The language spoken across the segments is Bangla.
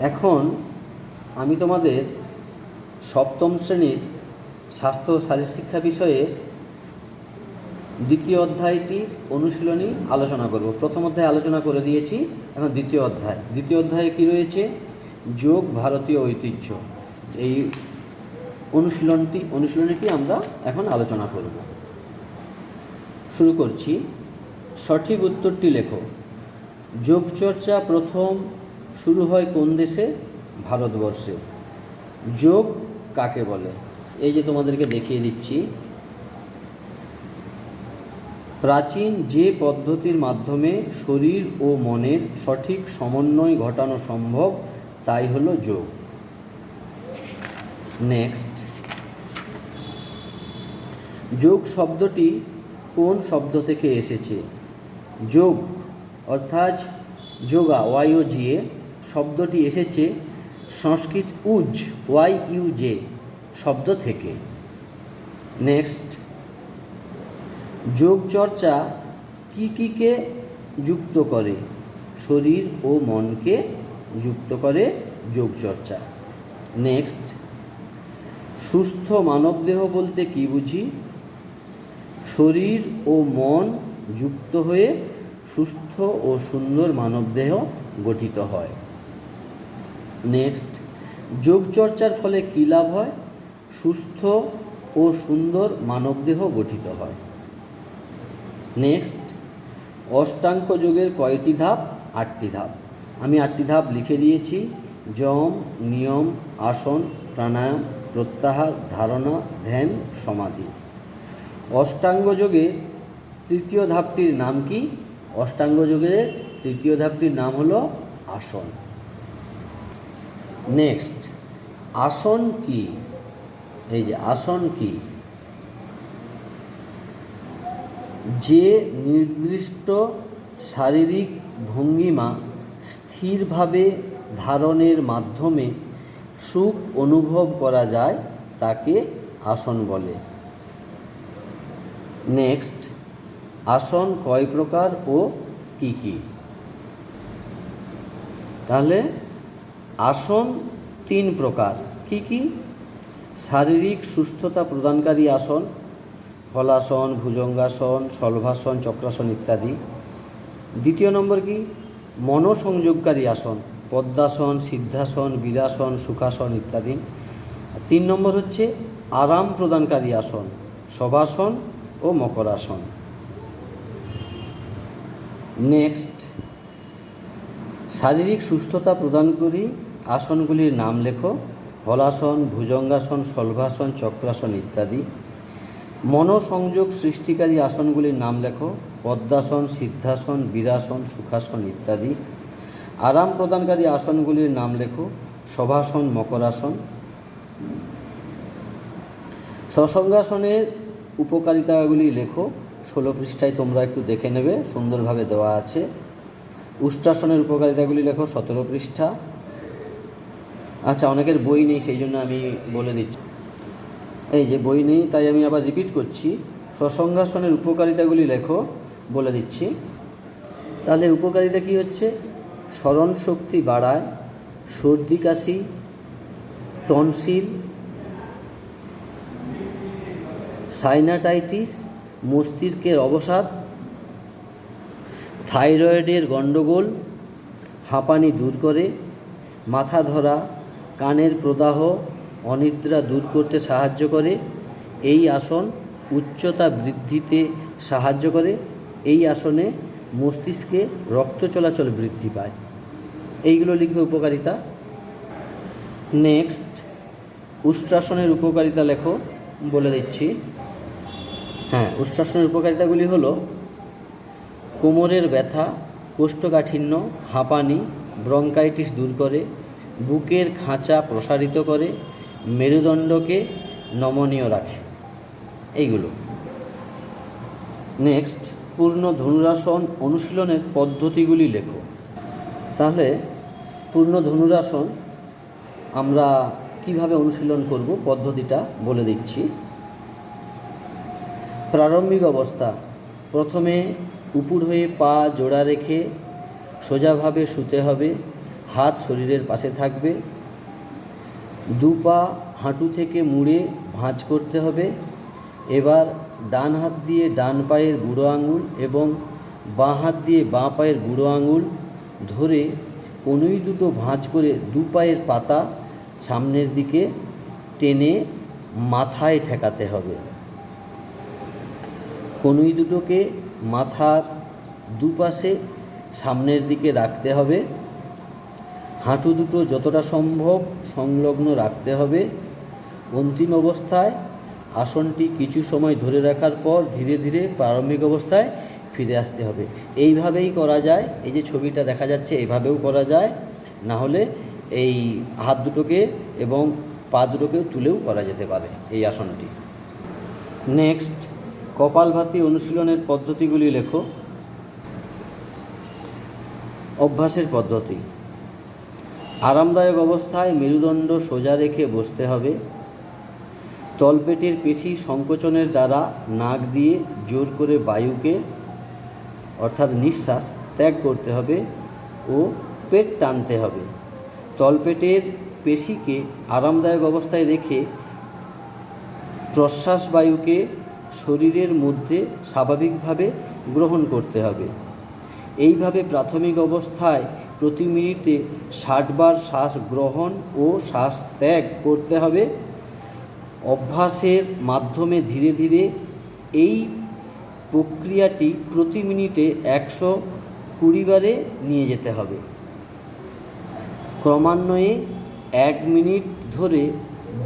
এখন আমি তোমাদের সপ্তম শ্রেণির স্বাস্থ্য শারীরশিক্ষা বিষয়ের দ্বিতীয় অধ্যায়টির অনুশীলনী আলোচনা করব। প্রথম অধ্যায় আলোচনা করে দিয়েছি, এখন দ্বিতীয় অধ্যায়। দ্বিতীয় অধ্যায়ে কী রয়েছে? যোগ, ভারতীয় ঐতিহ্য। এই অনুশীলনটি, অনুশীলনীটি আমরা এখন আলোচনা করব। শুরু করছি। সঠিক উত্তরটি লেখো। যোগচর্চা প্রথম শুরু হয় কোন দেশে? ভারতবর্ষে। যোগ কাকে বলে? এই যে তোমাদেরকে দেখিয়ে দিচ্ছি। প্রাচীন যে পদ্ধতির মাধ্যমে শরীর ও মনের সঠিক সমন্বয় ঘটানো সম্ভব, তাই হলো যোগ। নেক্সট। যোগ শব্দটি কোন শব্দ থেকে এসেছে? যোগ, অর্থাৎ যোগা ওয়াইও জিএ শব্দটি এসেছে সংস্কৃত উজ, ওয়াই ইউ জে শব্দ থেকে। নেক্সট। যোগ চর্চা কী কীকে যুক্ত করে? শরীর ও মনকে যুক্ত করে যোগচর্চা নেক্সট। সুস্থ মানবদেহ বলতে কি বুঝি? শরীর ও মন যুক্ত হয়ে সুস্থ ও সুন্দর মানবদেহ গঠিত হয়। নেক্সট, যোগচর্চার ফলে কী লাভ হয়? সুস্থ ও সুন্দর মানবদেহ গঠিত হয়। নেক্সট অষ্টাঙ্গ যোগের কয়টি ধাপ? আটটি ধাপ। আমি আটটি ধাপ লিখে দিয়েছি। যম, নিয়ম, আসন, প্রাণায়াম, প্রত্যাহার, ধারণা, ধ্যান, সমাধি। অষ্টাঙ্গ যোগের তৃতীয় ধাপটির নাম কি? অষ্টাঙ্গ যোগের তৃতীয় ধাপটির নাম হলো আসন। নেক্সট আসন কি? এই যে আসন কি? যে নির্দিষ্ট শারীরিক ভঙ্গিমা স্থিরভাবে ধারণের মাধ্যমে সুখ অনুভব করা যায়, তাকে আসন বলে। নেক্সট আসন কয় প্রকার ও কি কি? তাহলে আসন তিন প্রকার। কি কি? শারীরিক সুস্থতা প্রদানকারী আসন, হলাসন, ভুজঙ্গাসন শলভাসন চক্রাসন ইত্যাদি। দ্বিতীয় নম্বর কি? মনোসংযোগকারী আসন, পদ্মাসন, সিদ্ধাসন, বীরাসন, সুখাসন ইত্যাদি। তিন নম্বর হচ্ছে আরাম প্রদানকারী আসন শবাসন ও মকরাসন। নেক্সট। শারীরিক সুস্থতা প্রদানকারী আসনগুলির নাম লেখো। হলাসন, ভুজঙ্গাসন, শলভাসন, চক্রাসন ইত্যাদি। মনোসংযোগ সৃষ্টিকারী আসনগুলির নাম লেখো। পদ্মাসন, সিদ্ধাসন, বীরাসন, সুখাসন ইত্যাদি। আরাম প্রদানকারী আসনগুলির নাম লেখো। শবাসন মকরাসন। সসঙ্গাসনের উপকারিতাগুলি লেখো। ষোলো পৃষ্ঠায় তোমরা একটু দেখে নেবে, সুন্দরভাবে দেওয়া আছে। উষ্ট্রাসনের উপকারিতাগুলি লেখো, সতেরো পৃষ্ঠা। আচ্ছা অনেকের বই নেই, সেই জন্য আমি বলে দিচ্ছি। এই যে বই নেই, তাই আমি আবার রিপিট করছি। সসঙ্গাসনের উপকারিতাগুলি লেখো, বলে দিচ্ছি। তাহলে উপকারিতা কী হচ্ছে? স্মরণ শক্তি বাড়ায়, সর্দি কাশি, টনসিল, সাইনাটাইটিস, মস্তিষ্কের অবসাদ, থাইরয়েডের গণ্ডগোল হাঁপানি দূর করে, মাথা ধরা কানের প্রদাহ, অনিদ্রা দূর করতে সাহায্য করে। এই আসন উচ্চতা বৃদ্ধিতে সাহায্য করে। এই আসনে মস্তিষ্কে রক্ত চলাচল বৃদ্ধি পায়। এইগুলো লিখবে উপকারিতা। নেক্সট, উষ্ট্রাসনের উপকারিতা লেখো বলে দিচ্ছি। হ্যাঁ উষ্ট্রাসনের উপকারিতাগুলি হলো, কোমরের ব্যথা, কোষ্ঠকাঠিন্য, হাঁপানি ব্রঙ্কাইটিস দূর করে বুকের খাঁচা প্রসারিত করে, মেরুদণ্ডকে নমনীয় রাখে। এইগুলো। নেক্সট পূর্ণ ধনুরাসন অনুশীলনের পদ্ধতিগুলি লেখো। তাহলে, পূর্ণ ধনুরাসন আমরা কীভাবে অনুশীলন করব, পদ্ধতিটা বলে দিচ্ছি। প্রারম্ভিক অবস্থা। প্রথমে উপুর হয়ে পা জোড়া রেখে সোজাভাবে শুতে হবে। হাত শরীরের পাশে থাকবে। দু পা হাঁটু থেকে মুড়ে ভাঁজ করতে হবে। এবার ডান হাত দিয়ে ডান পায়ের বুড়ো আঙুল এবং বাঁ হাত দিয়ে বাঁ পায়ের বুড়ো আঙুল ধরে কনুই দুটো ভাঁজ করে দু পায়ের পাতা সামনের দিকে টেনে মাথায় ঠেকাতে হবে। কনুই দুটোকে মাথার দুপাশে সামনের দিকে রাখতে হবে। হাঁটু দুটো যতটা সম্ভব সংলগ্ন রাখতে হবে। অন্তিম অবস্থায় আসনটি কিছু সময় ধরে রাখার পর ধীরে ধীরে প্রারম্ভিক অবস্থায় ফিরে আসতে হবে। এইভাবেই করা যায়। এই যে ছবিটা দেখা যাচ্ছে এইভাবেও করা যায়। না হলে এই হাত দুটোকে এবং পা দুটোকেও তুলেও করা যেতে পারে এই আসনটি। নেক্সট, কপালভাতি অনুশীলনের পদ্ধতিগুলি লেখো। অভ্যাসের পদ্ধতি। আরামদায়ক অবস্থায় মেরুদণ্ড সোজা রেখে বসতে হবে। তলপেটের পেশি সংকোচনের দ্বারা নাক দিয়ে জোর করে বায়ুকে, অর্থাৎ নিঃশ্বাস, ত্যাগ করতে হবে ও পেট টানতে হবে। তলপেটের পেশিকে আরামদায়ক অবস্থায় রেখে প্রশ্বাস বায়ুকে শরীরের মধ্যে স্বাভাবিকভাবে গ্রহণ করতে হবে। এইভাবে প্রাথমিক অবস্থায় প্রতি মিনিটে ষাট বার শ্বাস গ্রহণ ও শ্বাস ত্যাগ করতে হবে। অভ্যাসের মাধ্যমে ধীরে ধীরে এই প্রক্রিয়াটি প্রতি মিনিটে একশো কুড়ি বারে নিয়ে যেতে হবে। ক্রমান্বয়ে এক মিনিট ধরে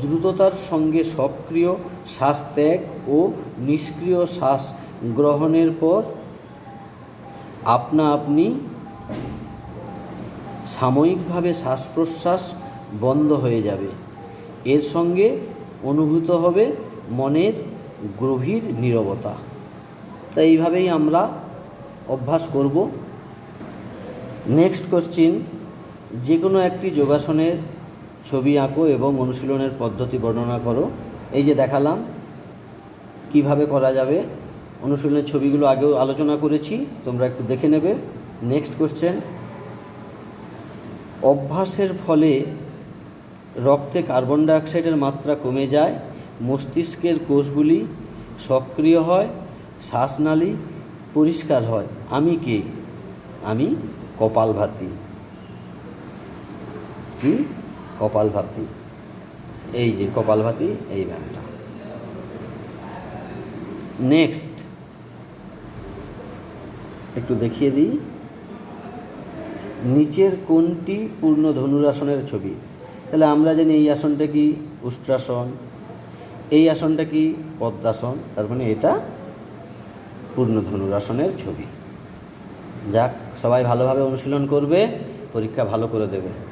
দ্রুততার সঙ্গে সক্রিয় শ্বাস ত্যাগ ও নিষ্ক্রিয় শ্বাস গ্রহণের পর আপনা আপনি সাময়িকভাবে শ্বাস প্রশ্বাস বন্ধ হয়ে যাবে। এর সঙ্গে অনুভূত হবে মনের গভীর নীরবতা। তাই এইভাবেই আমরা অভ্যাস করব। নেক্সট কোশ্চিন যে কোনো একটি যোগাসনের ছবি আঁকো এবং অনুশীলনের পদ্ধতি বর্ণনা করো। এই যে দেখালাম, কীভাবে করা যাবে। অনুশীলনের ছবিগুলো আগেও আলোচনা করেছি, তোমরা একটু দেখে নেবে। নেক্সট কোশ্চেন অভ্যাসের ফলে রক্তে কার্বন ডাইঅক্সাইডের মাত্রা কমে যায়, মস্তিষ্কের কোষগুলি সক্রিয় হয়, শ্বাসনালী পরিষ্কার হয়। আমি কে? আমি কপালভাতি। কি? কপালভাতি। এই যে কপালভাতি, এই ব্যায়ামটা। নেক্সট একটু দেখিয়ে দিই। নিচের কোনটি পূর্ণ ধনুরাসনের ছবি? তাহলে আমরা জানি এই আসনটা কি? উষ্ট্রাসন। এই আসনটা কি? পদ্মাসন। তার মানে এটা পূর্ণ ধনুরাসনের ছবি। যাক, সবাই ভালোভাবে অনুশীলন করবে, পরীক্ষা ভালো করে দেবে।